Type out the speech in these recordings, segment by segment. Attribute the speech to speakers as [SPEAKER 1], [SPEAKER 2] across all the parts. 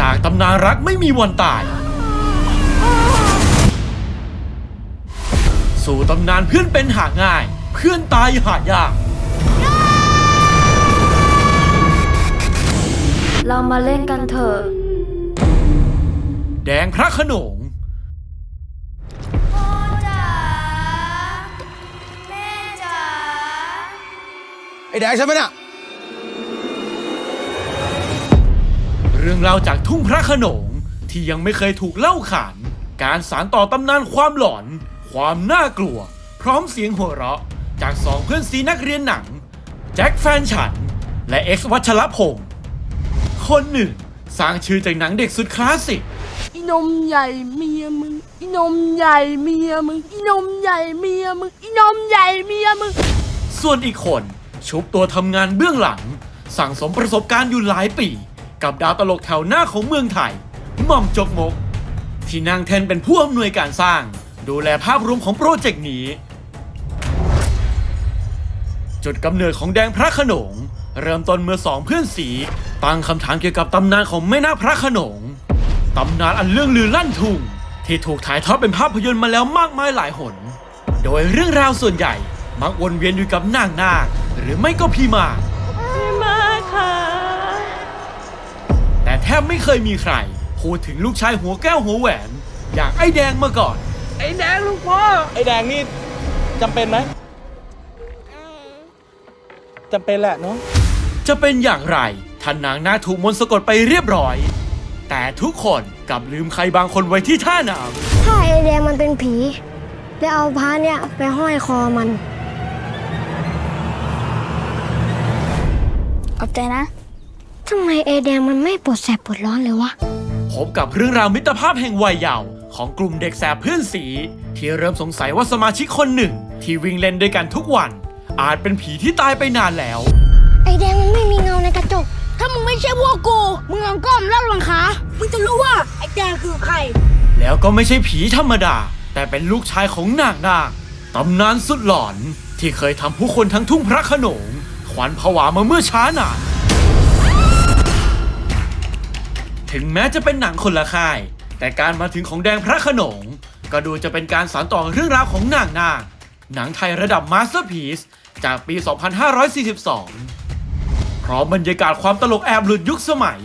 [SPEAKER 1] จากตำนานรักไม่มีวันตาย สู่ตำนานเพื่อนเป็นหาง่าย เพื่อนตายหายาก
[SPEAKER 2] เรามาเล่นกันเถอะ
[SPEAKER 1] แดงพระโขนง
[SPEAKER 3] แดงใช่ไหมน่ะ
[SPEAKER 1] เรื่องเล่าจากทุ่งพระโขนงที่ยังไม่เคยถูกเล่าขาน การสารต่อตำนานความหลอน ความน่ากลัว พร้อมเสียงหัวเราะ จากสองเพื่อนซีนักเรียนหนัง แจ็คแฟนฉัน และเอ็กซ์วัชรพงศ์คนหนึ่ง สร้างชื่อจากหนังเด็กสุดคลาสสิก
[SPEAKER 4] อีนมใหญ่เมียมึง อีนมใหญ่เมียมึง อีนมใหญ่เมียมึง อีนมใหญ่เมียมึง
[SPEAKER 1] ส่วนอีกคน ชุบตัวทำงานเบื้องหลัง สั่งสมประสบการณ์อยู่หลายปี กับดาวตลกแถวหน้าของเมืองไทยหม่อมจกมก ที่นางแทนเป็นผู้อำนวยการสร้าง ดูแลภาพรวมของโปรเจกต์นี้ จุดกำเนิดของแดงพระขนง เริ่มต้นเมื่อสองเพื่อนสีตั้งคำถามเกี่ยวกับตำนานของแม่นาคพระขนงตำนานอันเรื่องลือลั่นทุ่งที่ถูกถ่ายทอดเป็นภาพยนตร์มาแล้วมากมายหลายหน โดยเรื่องราวส่วนใหญ่ มักวนเวียนอยู่กับนางนาคหรือไม่ก็พี่มาก
[SPEAKER 4] มาค่ะ
[SPEAKER 1] แต่แทบไม่เคยมีใครพูดถึงลูกชายหัวแก้วหัวแหวน อย่างไอ้แดงมาก่อน
[SPEAKER 4] ไอ้แดงลูกพ่อ
[SPEAKER 5] ไอ้แดงนี่จำเป็นไหมจำเป็นแหละเนาะ
[SPEAKER 1] จะเป็นอย่างไรท่านนางนาคถูกมนต์สะกดไปเรียบร้อย แต่ทุกคนกลับลืมใครบางคนไว้ที่ท่าน้
[SPEAKER 6] ถ้าไอแดงมันเป็นผี แล้วเอาพระเนี่ยไปห้อยคอมัน
[SPEAKER 2] ขอบใจนะ
[SPEAKER 6] ทำไมไอแดงมันไม่ปวดแสบปวดร้อนเลยวะำ
[SPEAKER 1] พบกับเรื่องราวมิตรภาพแห่งวัยเยาว์ของกลุ่มเด็กแสบเพื่อนสี ที่เริ่มสงสัยว่าสมาชิกคนหนึ่ง ที่วิ่งเล่นด้วยกันทุกวัน อาจเป็นผีที่ตายไปนานแล้ว
[SPEAKER 6] ไอแดงมันไม่มีเงาในกระจก
[SPEAKER 4] ถ้ามึงไม่ใช่พวกกู มึงลองก้มแล้วหลังขามึงจะรู้ว่าไอ้แดงคือใคร
[SPEAKER 1] แล้วก็ไม่ใช่ผีธรรมดา แต่เป็นลูกชายของนางนาคตำนานสุดหลอน ที่เคยทำผู้คนทั้งทุ่งพระโขนง ขวัญผวามาเมื่อช้านาน ถึงแม้จะเป็นหนังคนละค่าย แต่การมาถึงของแดงพระขนง ก็ดูจะเป็นการสานต่อเรื่องราวของนางนาคหนังไทยระดับมาสเตอร์พีซจากปี 2542 พร้อมบรรยากาศความตลกแอบหลุดยุคสมัย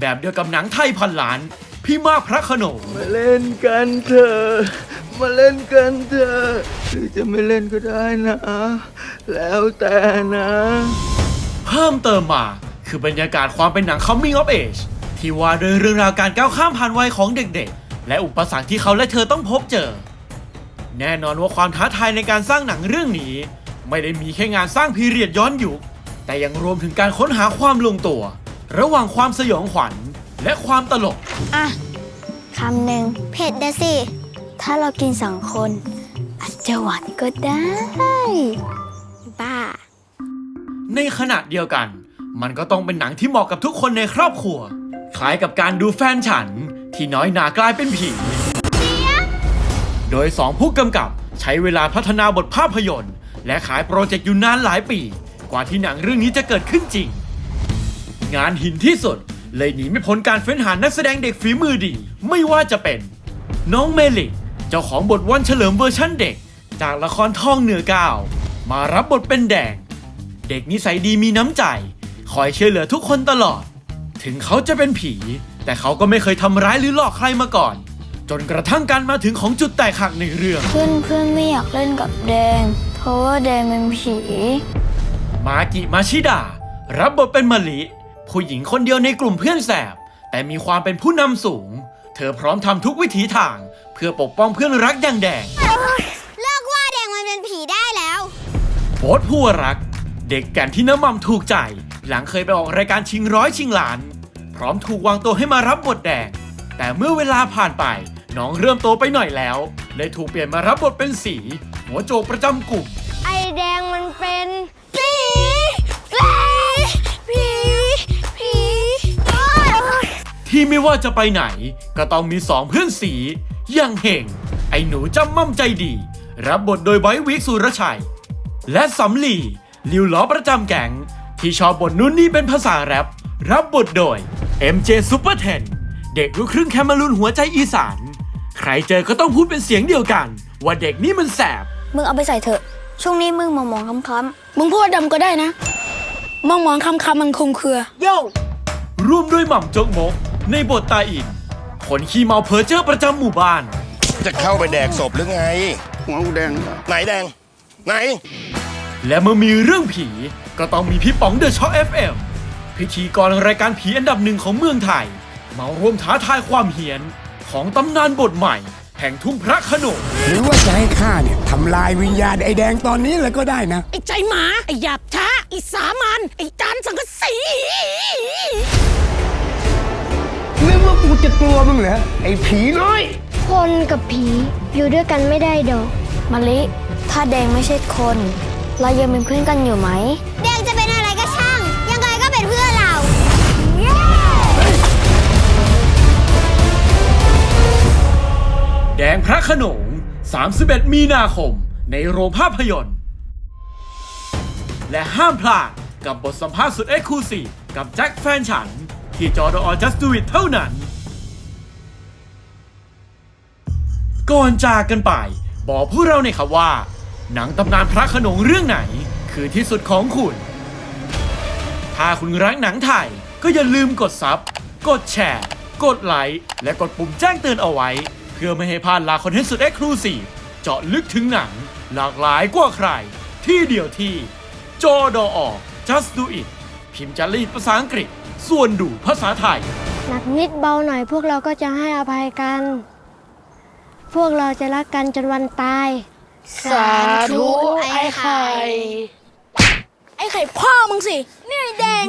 [SPEAKER 1] แบบเดียวกับหนังไทยพันล้าน พี่มากพระขนง
[SPEAKER 5] มาเล่นกันเถอะ มาเล่นกันเถอะ หรือจะไม่เล่นก็ได้นะ แล้วแต่นะ
[SPEAKER 1] เพิ่มเติมมาคือบรรยากาศความเป็นหนัง coming of age ที่ว่าด้วยเรื่องราวการก้าวข้ามผ่านวัยของเด็กๆ และอุปสรรคที่เขาและเธอต้องพบเจอ แน่นอนว่าความท้าทายในการสร้างหนังเรื่องนี้ ไม่ได้มีแค่งานสร้างพีเรียดย้อนยุค แต่ยังรวมถึงการค้นหาความลงตัว ระหว่างความสยองขวัญและความตลก
[SPEAKER 2] อะ คำหนึ่ง
[SPEAKER 6] เผ็ดนะสิ
[SPEAKER 2] ถ้าเรากินสองคน อาจจะหวานก็ได้
[SPEAKER 6] บ้า
[SPEAKER 1] ในขณะเดียวกัน มันก็ต้องเป็นหนังที่เหมาะกับทุกคนในครอบครัว คล้ายกับการดูแฟนฉัน ที่น้อยหนากลายเป็นผี โดยสองผู้กำกับใช้เวลาพัฒนาบทภาพยนตร์ และขายโปรเจกต์อยู่นานหลายปี กว่าที่หนังเรื่องนี้จะเกิดขึ้นจริง งานหินที่สุด เลยหนีไม่พ้นการเฟ้นหานักแสดงเด็กฝีมือดี ไม่ว่าจะเป็น น้องเมลิกเจ้าของบทวันเฉลิมเวอร์ชั่นเด็ก จากละครท่องเหนือก้าวมารับบทเป็นแดง เด็กนิสัยดีมีน้ำใจ คอยช่วยเหลือทุกคนตลอด ถึงเขาจะเป็นผี แต่เขาก็ไม่เคยทำร้ายหรือหลอกใครมาก่อน จนกระทั่งการมาถึงของจุดแตกหักในเรื่อง
[SPEAKER 2] เพื่อนเพื่อนๆไม่อยากเล่นกับแดง เพราะว่าแดงเป็นผี
[SPEAKER 1] มากิมาชิดา รับบทเป็นมะลิ ผู้หญิงคนเดียวในกลุ่มเพื่อนแสบ แต่มีความเป็นผู้นำสูง เธอพร้อมทำทุกวิถีทาง เพื่อปกป้องเพื่อนรักอย่างแดง
[SPEAKER 6] เลิกว่าแดงมันเป็นผีได้แล้ว
[SPEAKER 1] โบ๊ทผู้รัก เด็กแก่นที่น้ำมันถูกใจ หลังเคยไปออกรายการชิงร้อยชิงล้าน พร้อมถูกวางตัวให้มารับบทแดง แต่เมื่อเวลาผ่านไปน้องเริ่มโตไปหน่อยแล้วเลยถูกเปลี่ยนมารับบทเป็นสี หัวโจกประจำกลุ่ม
[SPEAKER 6] ไอแดงมันเป็นผีผีผีผี
[SPEAKER 1] ที่ไม่ว่าจะไปไหน ก็ต้องมีสองเพื่อนสีอย่างเฮงไอ้หนูจำมั่มใจดี รับบทโดยไบร์ทวิกสุรชัย และสำลี ลิวล้อประจำแก๊งที่ชอบบทนู้นนี่เป็นภาษาแรปรับบทโดย MJ Super 10 เด็กลูกครึ่งแคมารูนหัวใจอีสาน ใครเจอก็ต้องพูดเป็นเสียงเดียวกัน ว่าเด็กนี่มันแสบ
[SPEAKER 2] มึงเอาไปใส่เถอะ ช่วงนี้มึงมองมองๆค้ำ
[SPEAKER 7] มึงพูดว่าดำก็ได้นะ มองมองคำคำมันคลุมเครือ
[SPEAKER 1] ร่วมด้วยหม่ำจกมก ในบทตาอินคนขี้เมาเพอเจอร์ประจำหมู่บ้าน
[SPEAKER 8] จะเข้าไปแดกศพหรือไง
[SPEAKER 3] หัวกูแดง
[SPEAKER 8] ไหนแดง ไหน
[SPEAKER 1] และเมื่อมีเรื่องผี ก็ต้องมีพี่ป๋องเดอะช็อค FM พิธีกรรายการผีอันดับหนึ่งของเมืองไทย มาร่วมท้าทายความเฮี้ยนของตำนานบทใหม่ แห่งทุ่งพระโขนง
[SPEAKER 9] หรือว่าจะให้ข้าเนี่ยทำลายวิญญาณไอ้แดงตอนนี้เลยก็ได้นะ
[SPEAKER 7] ไอ้ใจหมา ไอ้หยาบช้า ไอ้สามันไอ้จานสังกะสี
[SPEAKER 9] นึกว่ากูจะกลัวมึงเหรอไอ้ผีน้อย
[SPEAKER 6] คนกับผีอยู่ด้วยกันไม่ได้ดอก
[SPEAKER 2] ๆมะลิ ถ้าแดงไม่ใช่คน เรายังเป็นเพื่อนกันอยู่ไหม
[SPEAKER 6] แดงจะเป็นอะไรก็ช่าง ยังไงก็เป็นเพื่อนเรา
[SPEAKER 1] แดงพระโขนง 31 มีนาคม ในโรงภาพยนตร์ และห้ามพลาดกับบทสัมภาษณ์สุดเอ็กซ์คลูซีฟกับแจ็คแฟนฉัน ที่จอดอ Just Do It เท่านั้น ก่อนจากกันไป บอกพวกเราหน่อยครับว่า หนังตำนานพระขนงเรื่องไหน คือที่สุดของคุณ ถ้าคุณรักหนังไทย ก็อย่าลืมกดซับ กดแชร์ กดไลค์ และกดปุ่มแจ้งเตือนเอาไว้ เพื่อไม่ให้พลาดลาคอนเทนต์สุดเอ็กซ์คลูซีฟเจาะลึกถึงหนัง หลากหลายกว่าใคร ที่เดียวที่ จอดอ just do it พิมพ์จารีตภาษาอังกฤษ ส่วนดูภาษาไทย
[SPEAKER 6] หนักนิดเบาหน่อยพวกเราก็จะให้อภัยกัน พวกเราจะรักกันจนวันตาย
[SPEAKER 7] สาธุไอ้ไข่ ไอ้ไข่พ่อมึงสิ
[SPEAKER 6] นี่แดง